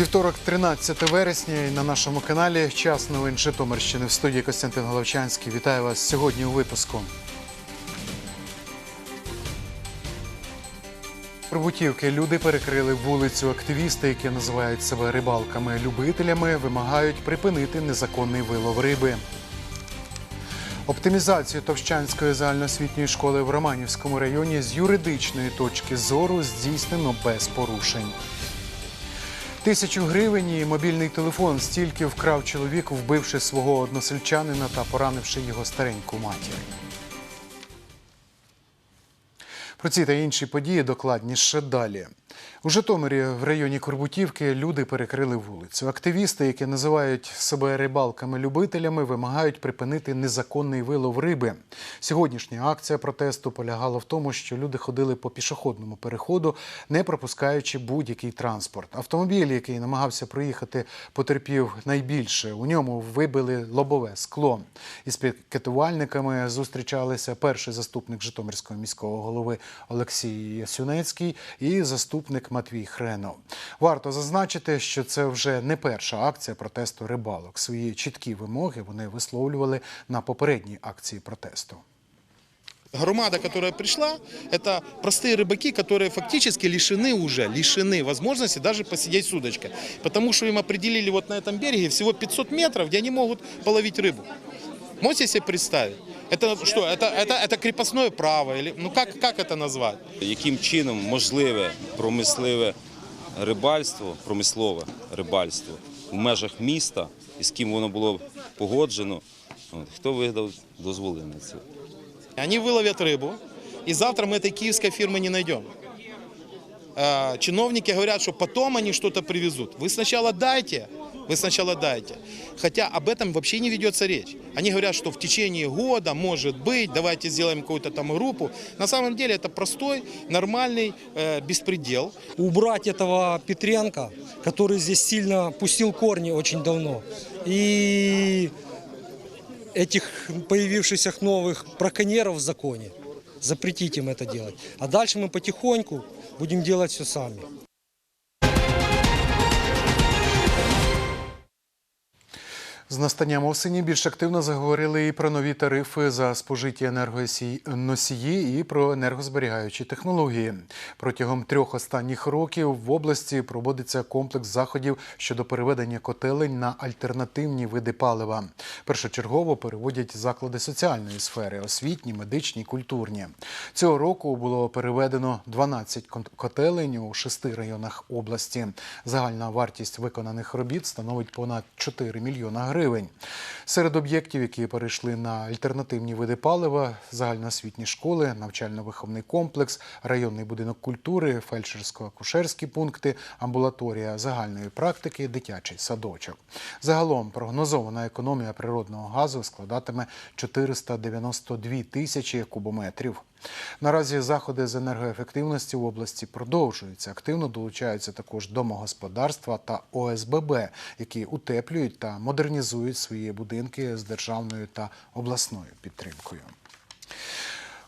Вівторок, 13 вересня, і на нашому каналі час новин Житомирщини в студії Костянтин Головчанський. Вітаю вас сьогодні у випуску. Прибутівки люди перекрили вулицю. Активісти, які називають себе рибалками-любителями, вимагають припинити незаконний вилов риби. Оптимізацію Товщанської загальноосвітньої школи в Романівському районі з юридичної точки зору здійснено без порушень. Тисячу гривень і мобільний телефон стільки вкрав чоловік, вбивши свого односельчанина та поранивши його стареньку матір. Про ці та інші події докладніше далі. У Житомирі в районі Корбутівки люди перекрили вулицю. Активісти, які називають себе рибалками-любителями, вимагають припинити незаконний вилов риби. Сьогоднішня акція протесту полягала в тому, що люди ходили по пішохідному переходу, не пропускаючи будь-який транспорт. Автомобіль, який намагався проїхати, потерпів найбільше. У ньому вибили лобове скло. Із пікетувальниками зустрічалися перший заступник Житомирського міського голови Олексій Ясюнецький і заступник Матвій Хренов. Варто зазначити, що це вже не перша акція протесту рибалок. Свої чіткі вимоги вони висловлювали на попередній акції протесту. Громада, которая пришла, это простые рыбаки, которые фактически лишены уже, лишены возможности даже посидеть с удочкой. Потому что им определили вот на этом береге всего 500 метров, где они могут половить рыбу. Можете себе представить? Это что, это, это, это крепостное право? Или, ну как, как это назвать? яким чином можливе промисливе рибальство, промислове рибальство в межах міста і з ким воно було погоджено. От, хто видав дозволи на це? Они выловят рыбу, и завтра мы этой киевской фирмы не найдем. А, Чиновники говорят, что потом они что-то привезут. Вы сначала дайте, вы сначала дайте. Хотя об этом вообще не ведется речь. Они говорят, что в течение года, может быть, давайте сделаем какую-то там группу. На самом деле это простой, нормальный э, беспредел. убрать этого Петренко, который здесь сильно пустил корни очень давно. И этих появившихся новых браконьеров в законе. Запретить им это делать. А дальше мы потихоньку будем делать все сами. З настанням осені більш активно заговорили і про нові тарифи за спожиті енергоносії і про енергозберігаючі технології. Протягом трьох останніх років в області проводиться комплекс заходів щодо переведення котелень на альтернативні види палива. Першочергово переводять заклади соціальної сфери освітні, медичні, культурні. Цього року було переведено 12 кон- котелень у шести районах області. Загальна вартість виконаних робіт становить понад 4 мільйона гривень. Серед об'єктів, які перейшли на альтернативні види палива, загальноосвітні школи, навчально-виховний комплекс, районний будинок культури, фельдшерсько-акушерські пункти, амбулаторія загальної практики, дитячий садочок. Загалом прогнозована економія природного газу складатиме 492 тисячі кубометрів. Наразі заходи з енергоефективності в області продовжуються. Активно долучаються також домогосподарства та ОСББ, які утеплюють та модернізують свої будинки з державною та обласною підтримкою.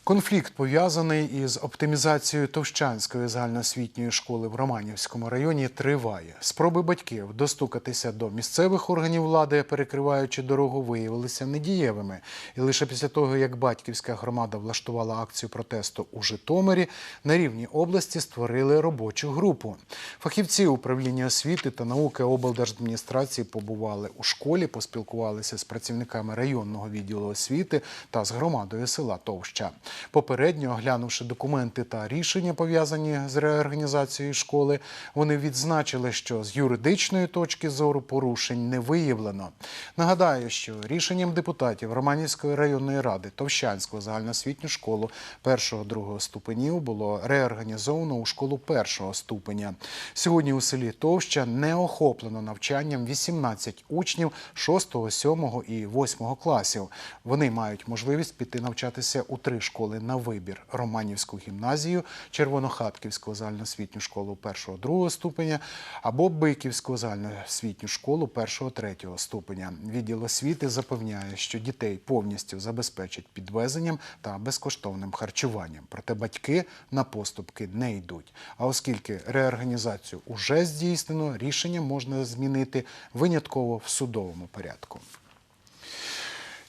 Конфлікт пов'язаний із оптимізацією Товщанської загальноосвітньої школи в Романівському районі триває. Спроби батьків достукатися до місцевих органів влади, перекриваючи дорогу, виявилися недієвими. І лише після того, як батьківська громада влаштувала акцію протесту у Житомирі, на рівні області створили робочу групу. Фахівці управління освіти та науки облдержадміністрації побували у школі, поспілкувалися з працівниками районного відділу освіти та з громадою села Товща. Попередньо оглянувши документи та рішення, пов'язані з реорганізацією школи, вони відзначили, що з юридичної точки зору порушень не виявлено. Нагадаю, що рішенням депутатів Романівської районної ради Товщанську загальноосвітню школу першого-другого ступенів було реорганізовано у школу першого ступеня. Сьогодні у селі Товща не охоплено навчанням 18 учнів 6, 7 і 8 класів. Вони мають можливість піти навчатися у три школи школи на вибір Романівську гімназію, Червонохатківську загальноосвітню школу 1-2 ступеня або Биківську загальноосвітню школу 1-3 ступеня. Відділ освіти запевняє, що дітей повністю забезпечать підвезенням та безкоштовним харчуванням. Проте батьки на поступки не йдуть. А оскільки реорганізацію уже здійснено, рішення можна змінити винятково в судовому порядку.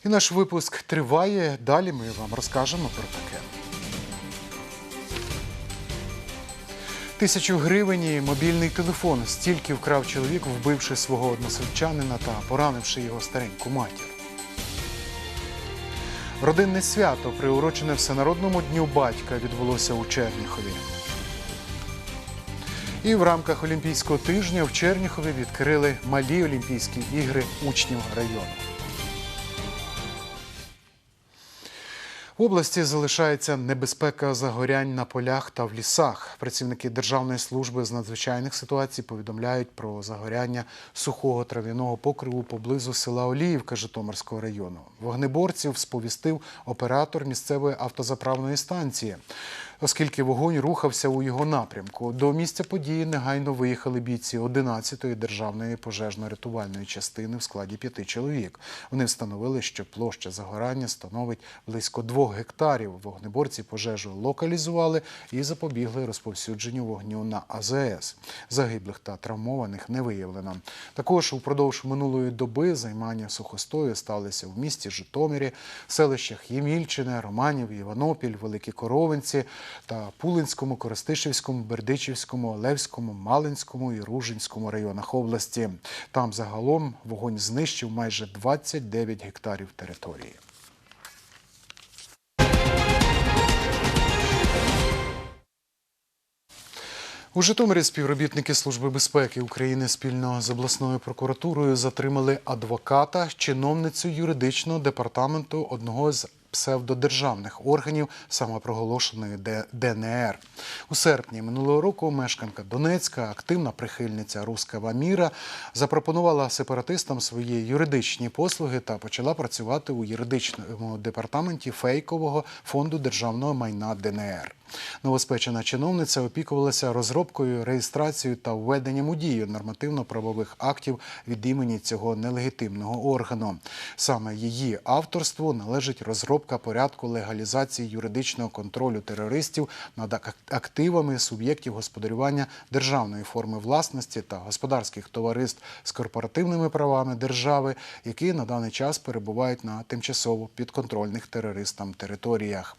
І наш випуск триває. Далі ми вам розкажемо про таке. Тисячу гривень і мобільний телефон стільки вкрав чоловік, вбивши свого односельчанина та поранивши його стареньку матір. Родинне свято, приурочене Всенародному дню батька, відбулося у Черніхові. І в рамках Олімпійського тижня в Черніхові відкрили малі Олімпійські ігри учнів району. Області залишається небезпека загорянь на полях та в лісах. Працівники Державної служби з надзвичайних ситуацій повідомляють про загоряння сухого трав'яного покриву поблизу села Оліївка Житомирського району. Вогнеборців сповістив оператор місцевої автозаправної станції. Оскільки вогонь рухався у його напрямку, до місця події негайно виїхали бійці 11-ї державної пожежно-рятувальної частини в складі п'яти чоловік. Вони встановили, що площа загорання становить близько двох гектарів. Вогнеборці пожежу локалізували і запобігли розповсюдженню вогню на АЗС. Загиблих та травмованих не виявлено. Також упродовж минулої доби займання сухостою сталися в місті Житомирі, селищах Ємільчине, Романів, Іванопіль, Великі Коровинці та Пулинському, Коростишівському, Бердичівському, Олевському, Малинському і Ружинському районах області. Там загалом вогонь знищив майже 29 гектарів території. У Житомирі співробітники Служби безпеки України спільно з обласною прокуратурою затримали адвоката, чиновницю юридичного департаменту одного з псевдодержавних органів самопроголошеної ДНР. У серпні минулого року мешканка Донецька, активна прихильниця Рускава міра, запропонувала сепаратистам свої юридичні послуги та почала працювати у юридичному департаменті фейкового фонду державного майна ДНР. Новоспечена чиновниця опікувалася розробкою, реєстрацією та введенням у дію нормативно-правових актів від імені цього нелегітимного органу. Саме її авторству належить розробка порядку легалізації юридичного контролю терористів над активами суб'єктів господарювання державної форми власності та господарських товариств з корпоративними правами держави, які на даний час перебувають на тимчасово підконтрольних терористам територіях.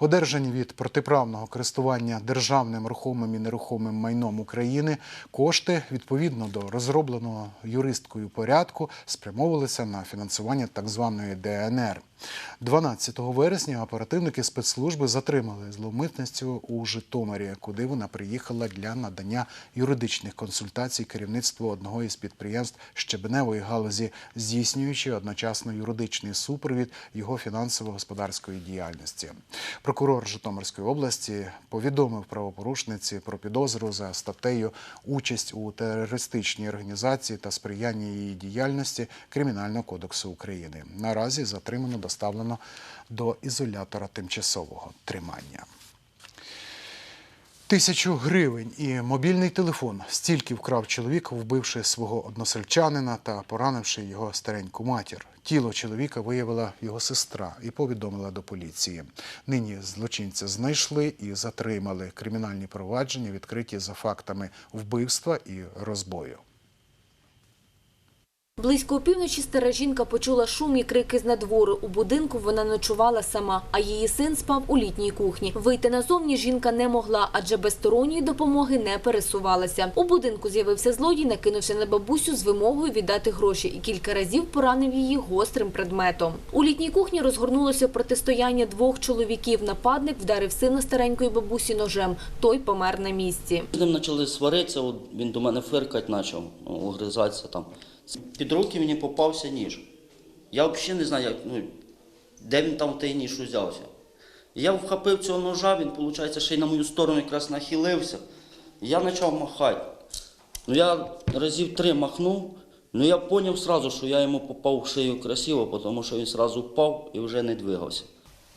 Одержані від протиправного користування державним рухомим і нерухомим майном України кошти відповідно до розробленого юристкою порядку спрямовувалися на фінансування так званої ДНР. 12 вересня оперативники спецслужби затримали зловмисницю у Житомирі, куди вона приїхала для надання юридичних консультацій керівництву одного із підприємств щебеневої галузі, здійснюючи одночасно юридичний супровід його фінансово-господарської діяльності. Прокурор Житомирської області повідомив правопорушниці про підозру за статтею участь у терористичній організації та сприяння її діяльності Кримінального кодексу України. Наразі затримано доставлено до ізолятора тимчасового тримання. Тисячу гривень і мобільний телефон стільки вкрав чоловік, вбивши свого односельчанина та поранивши його стареньку матір. Тіло чоловіка виявила його сестра і повідомила до поліції. Нині злочинця знайшли і затримали. Кримінальні провадження відкриті за фактами вбивства і розбою. Близько опівночі стара жінка почула шум і крики з надвору. У будинку вона ночувала сама, а її син спав у літній кухні. Вийти назовні жінка не могла, адже без сторонньої допомоги не пересувалася. У будинку з'явився злодій, накинувся на бабусю з вимогою віддати гроші і кілька разів поранив її гострим предметом. У літній кухні розгорнулося протистояння двох чоловіків. Нападник вдарив сина старенької бабусі ножем. Той помер на місці. З ним почали сваритися, він до мене фиркати почав, ну, огризатися там. Під руки мені попався ніж. Я взагалі не знаю, як, ну, де він там той ніж узявся. Я вхопив цього ножа, він, виходить, ще й на мою сторону якраз нахилився. Я почав махати. Ну я разів три махнув, ну я зрозумів одразу, що я йому попав в шию красиво, тому що він одразу впав і вже не двигався.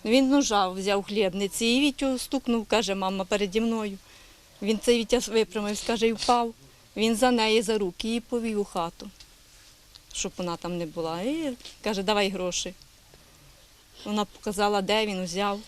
Він ножа взяв хлібниці і Вітю стукнув, каже, мама переді мною. Він цей Вітя випрямився, каже, і впав. Він за неї за руки і повів у хату, щоб вона там не була. І каже, давай гроші. Вона показала, де він взяв.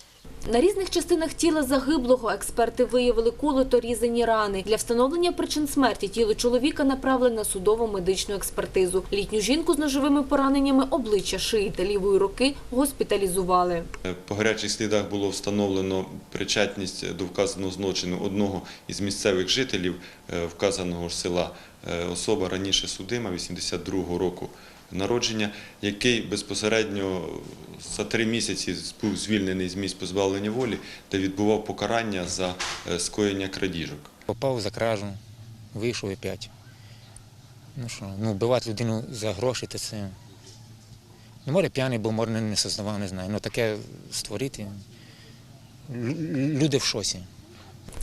На різних частинах тіла загиблого експерти виявили колото різані рани. Для встановлення причин смерті тіло чоловіка направили на судово медичну експертизу. Літню жінку з ножовими пораненнями обличчя, шиї та лівої руки госпіталізували. По гарячих слідах було встановлено причетність до вказаного злочину одного із місцевих жителів е, вказаного ж села. Е, Особа раніше судима, 82-го року народження, який безпосередньо за три місяці був звільнений з місць позбавлення волі, де відбував покарання за е, скоєння крадіжок. Попав за кражу, вийшов опять. Ну що, ну вбивати людину за гроші, це. Ну, може п'яний був, може не сознавав, не знаю. Ну таке створити. Люди в шоці.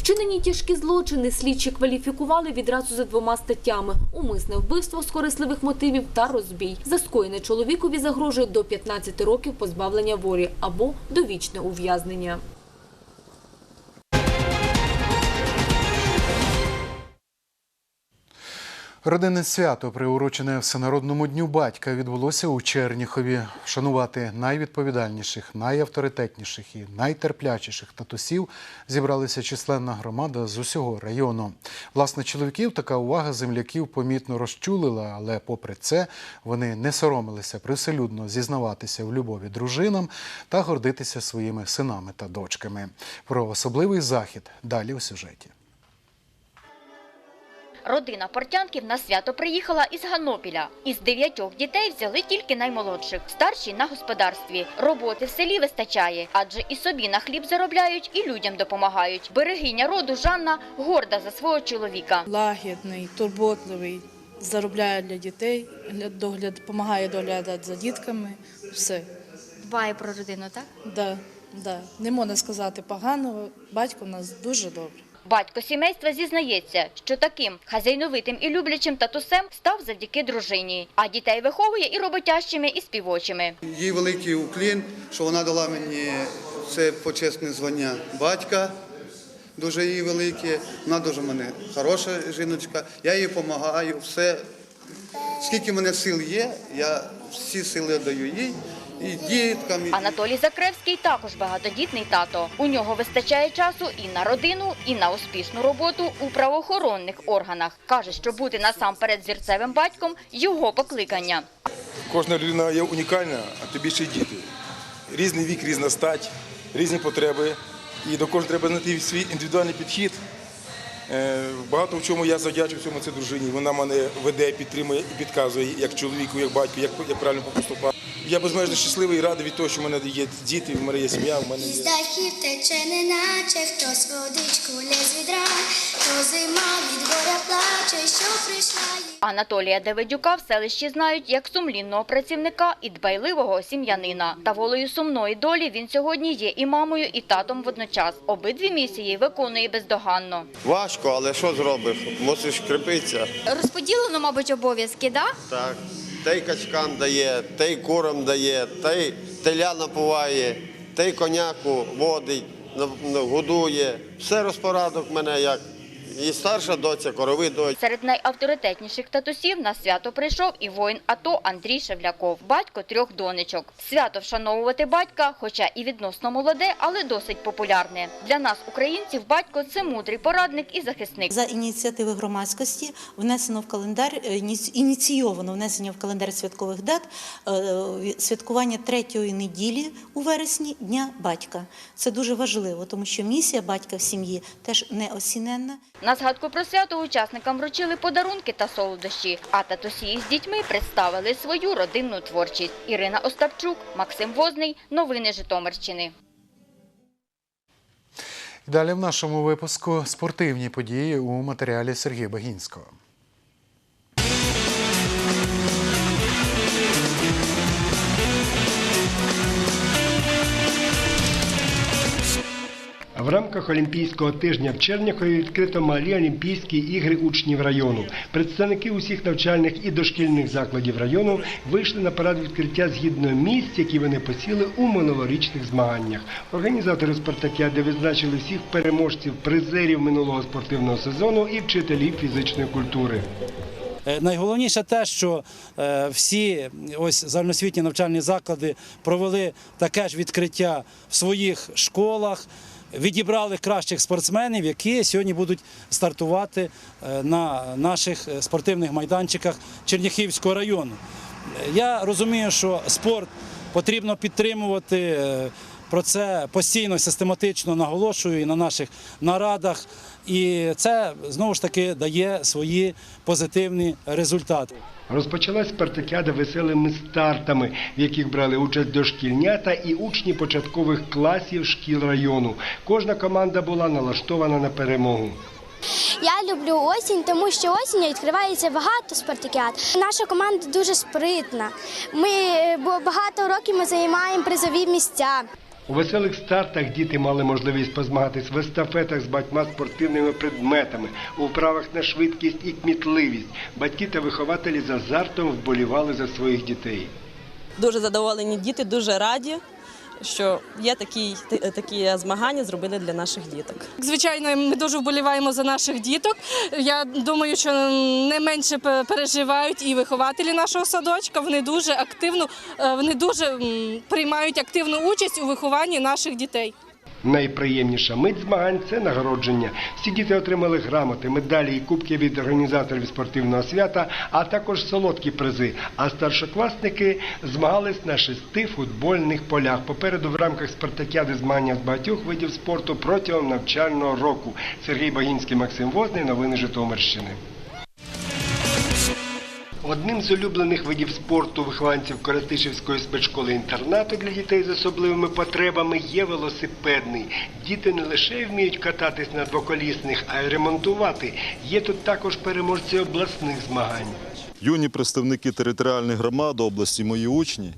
Вчинені тяжкі злочини слідчі кваліфікували відразу за двома статтями – умисне вбивство з корисливих мотивів та розбій. За скоєне чоловікові загрожує до 15 років позбавлення волі або довічне ув'язнення. Родинне свято, приурочене Всенародному дню батька, відбулося у Черніхові. Вшанувати найвідповідальніших, найавторитетніших і найтерплячіших татусів зібралася численна громада з усього району. Власне, чоловіків така увага земляків помітно розчулила, але попри це вони не соромилися привселюдно зізнаватися в любові дружинам та гордитися своїми синами та дочками. Про особливий захід далі у сюжеті. Родина Портянків на свято приїхала із Ганопіля. Із дев'ятьох дітей взяли тільки наймолодших. Старші на господарстві. Роботи в селі вистачає, адже і собі на хліб заробляють, і людям допомагають. Берегиня роду Жанна горда за свого чоловіка. лагідний, турботливий, заробляє для дітей, гля- догляд, допомагає доглядати за дітками. Все. Дбає про родину, так? Да, да. Не можна сказати поганого. Батько в нас дуже добрий. Батько сімейства зізнається, що таким хазяйновитим і люблячим татусем став завдяки дружині, а дітей виховує і роботящими, і співочими. Їй великий уклін, що вона дала мені це почесне звання батька. Дуже їй велике. Вона дуже мене хороша жіночка. Я їй допомагаю. Все. Скільки в мене сил є, я всі сили даю їй і діткам. і- Анатолій Закревський також багатодітний тато. У нього вистачає часу і на родину, і на успішну роботу у правоохоронних органах. Каже, що бути насамперед зірцевим батьком його покликання. Кожна людина є унікальна, а тобі ще й діти. Різний вік, різна стать, різні потреби. І до кожного треба знайти свій індивідуальний підхід. Е, Багато в чому я завдячую цьому це дружині. Вона мене веде, підтримує і підказує, як чоловіку, як батьку, як правильно поступати. Я безмежно щасливий і радий від того, що в мене є діти, в мене є сім'я, в мене є. Із дахів тече неначе хтось водичку лє з відра, то зима від горя плаче, що прийшла. Анатолія Давидюка в селищі знають як сумлінного працівника і дбайливого сім'янина. Та волею сумної долі він сьогодні є і мамою, і татом водночас. Обидві місії виконує бездоганно. Важко, але що зробиш? Мусиш кріпитися. Розподілено, мабуть, обов'язки, да? Так. Та й качкам дає, та й курам дає, та й теля напуває, та й коняку водить, годує. Все розпорадок мене як. І старша доця, корови доця. Серед найавторитетніших татусів на свято прийшов і воїн АТО Андрій Шевляков, батько трьох донечок. Свято вшановувати батька, хоча і відносно молоде, але досить популярне. Для нас, українців, батько це мудрий порадник і захисник. За ініціативи громадськості внесено в календар е, ініційовано внесення в календар святкових дат е, святкування третьої неділі у вересні Дня батька. Це дуже важливо, тому що місія батька в сім'ї теж неосіненна. На згадку про свято учасникам вручили подарунки та солодощі, а татусі з дітьми представили свою родинну творчість. Ірина Остапчук, Максим Возний. Новини Житомирщини. Далі в нашому випуску спортивні події у матеріалі Сергія Багінського. В рамках Олімпійського тижня в Черняхові відкрито малі Олімпійські ігри учнів району. Представники усіх навчальних і дошкільних закладів району вийшли на парад відкриття згідно місць, які вони посіли у минулорічних змаганнях. Організатори спартакіади визначили всіх переможців, призерів минулого спортивного сезону і вчителів фізичної культури. Е, Найголовніше те, що е, всі ось загальноосвітні навчальні заклади провели таке ж відкриття в своїх школах, відібрали кращих спортсменів, які сьогодні будуть стартувати е, на наших е, спортивних майданчиках Черняхівського району. Я розумію, що спорт потрібно підтримувати. е, Про це постійно систематично наголошую і на наших нарадах. І це знову ж таки дає свої позитивні результати. Розпочалась спартакіада веселими стартами, в яких брали участь дошкільнята і учні початкових класів шкіл району. Кожна команда була налаштована на перемогу. Я люблю осінь, тому що осінню відкривається багато спартакіад. Наша команда дуже спритна. Ми бо багато років ми займаємо призові місця. У веселих стартах діти мали можливість позмагатись в естафетах з батьма спортивними предметами, у вправах на швидкість і кмітливість. Батьки та вихователі з азартом вболівали за своїх дітей. Дуже задоволені діти, дуже раді, що є такі, такі змагання зробили для наших діток. Звичайно, ми дуже вболіваємо за наших діток. Я думаю, що не менше переживають і вихователі нашого садочка. Вони дуже активно, е, вони дуже приймають активну участь у вихованні наших дітей. Найприємніша мить змагань це нагородження. Всі діти отримали грамоти, медалі і кубки від організаторів спортивного свята, а також солодкі призи. А старшокласники змагались на шести футбольних полях. Попереду в рамках спартакіади змагання з багатьох видів спорту протягом навчального року. Сергій Багінський, Максим Возний. Новини Житомирщини. Одним з улюблених видів спорту вихованців Коростишівської спецшколи-інтернату для дітей з особливими потребами є велосипедний. Діти не лише вміють кататись на двоколісних, а й ремонтувати. Є тут також переможці обласних змагань. юні представники територіальних громад області, мої учні,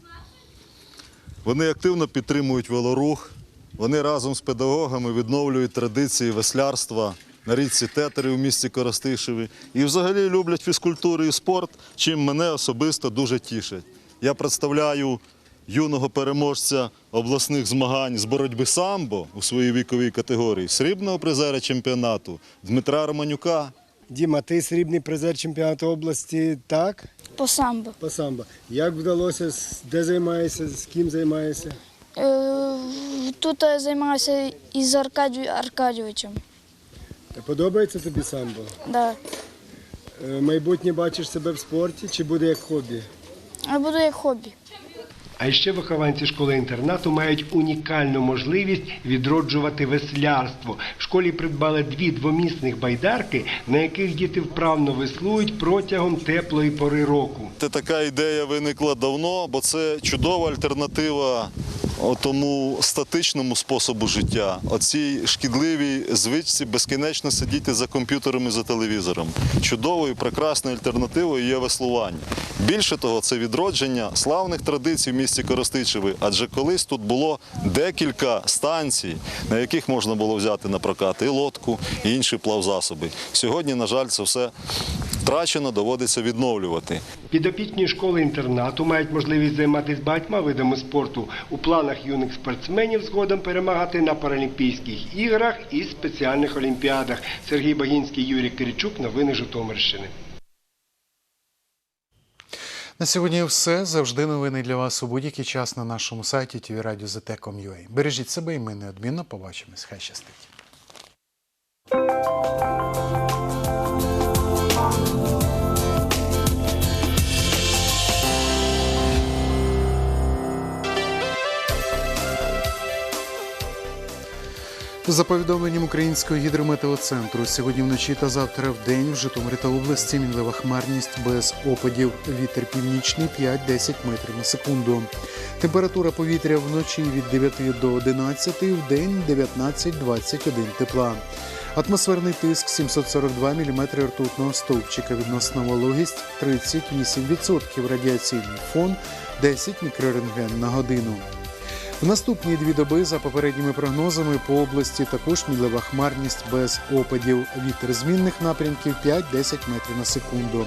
вони активно підтримують велорух, вони разом з педагогами відновлюють традиції веслярства на річці Тетери у місті Коростишеві і взагалі люблять фізкультуру і спорт, чим мене особисто дуже тішить. Я представляю юного переможця обласних змагань з боротьби самбо у своїй віковій категорії, срібного призера чемпіонату Дмитра Романюка. Діма, ти срібний призер чемпіонату області, так? По самбо. По самбо. Як вдалося, де займаєшся, з ким займаєшся? Е, Тут я займаюся із Аркадією Аркадійовичем. Подобається тобі самбо? Да. Е, Майбутнє бачиш себе в спорті чи буде як хобі? Я буду як хобі. А ще вихованці школи-інтернату мають унікальну можливість відроджувати веслярство. В школі придбали дві двомісних байдарки, на яких діти вправно веслують протягом теплої пори року. Та Така ідея виникла давно, бо це чудова альтернатива тому статичному способу життя, оцій шкідливій звичці безкінечно сидіти за комп'ютером і за телевізором. Чудовою, прекрасною альтернативою є веслування. Більше того, це відродження славних традицій в місті Коростичеві, адже колись тут було декілька станцій, на яких можна було взяти на прокат і лодку, і інші плавзасоби. Сьогодні, на жаль, це все втрачено, доводиться відновлювати. Підопічні школи-інтернату мають можливість займатися багатьма видами спорту. У планах юних спортсменів згодом перемагати на Паралімпійських іграх і спеціальних олімпіадах. Сергій Багінський, Юрій Киричук. Новини Житомирщини. На сьогодні все. Завжди новини для вас у будь-який час на нашому сайті tvradio.zt.com.ua. Бережіть себе і ми неодмінно побачимось. Хай щастить. За повідомленням Українського гідрометеоцентру, сьогодні вночі та завтра в день в Житомирі та області мінлива хмарність без опадів. Вітер північний 5-10 метрів на секунду. Температура повітря вночі від 9 до 11, в день 19-21 тепла. Атмосферний тиск 742 мм ртутного стовпчика. Відносна вологість 38%. Радіаційний фон 10 мікрорентген на годину. В наступні дві доби, за попередніми прогнозами, по області також мінлива хмарність без опадів. Вітер змінних напрямків 5-10 метрів на секунду.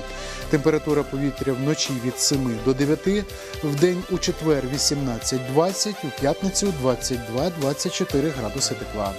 Температура повітря вночі від 7 до 9, в день у четвер 18-20, у п'ятницю 22-24 градуси тепла.